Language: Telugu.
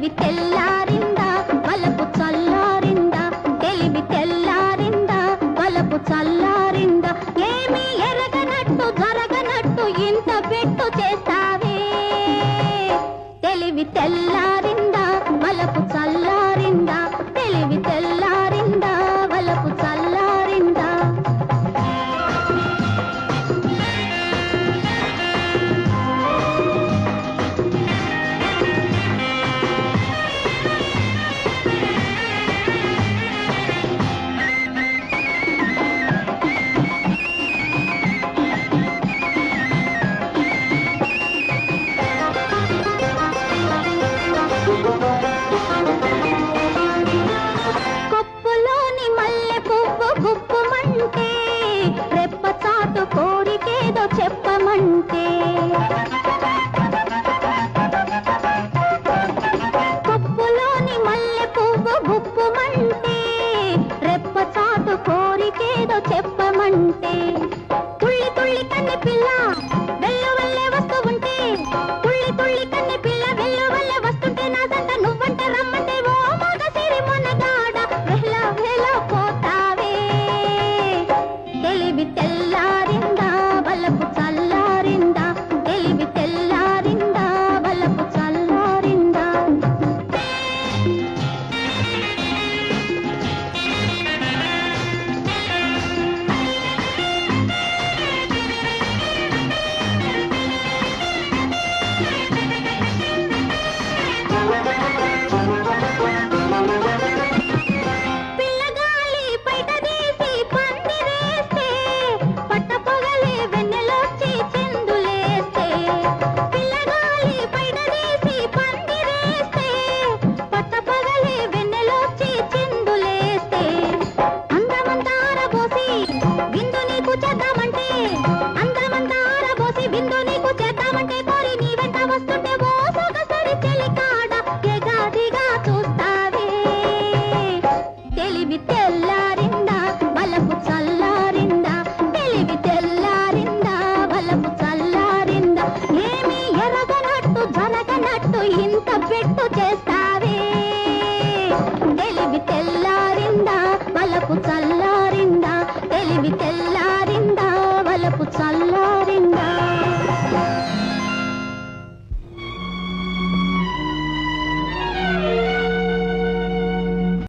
తెలివి తెల్లారిందా? వలపు చల్లారిందా? తెలివి తెల్లారిందా? వలపు చల్లారిందా? ఏమీ ఎరగనట్టు జరగనట్టు ఇంత పెట్టు చేస్తావే? తెలివి తెల్లారిందా? వలపు చల్లారిందా గుప్పమంటే రెప్ప చాటు కోరికేదో చెప్పమంటే. మల్లె పువ్వు గుప్పమంటే రెప్ప చాటు కోరికేదో చెప్పమంటే. తుళ్ళి తుళ్ళి కన్ని పిల్ల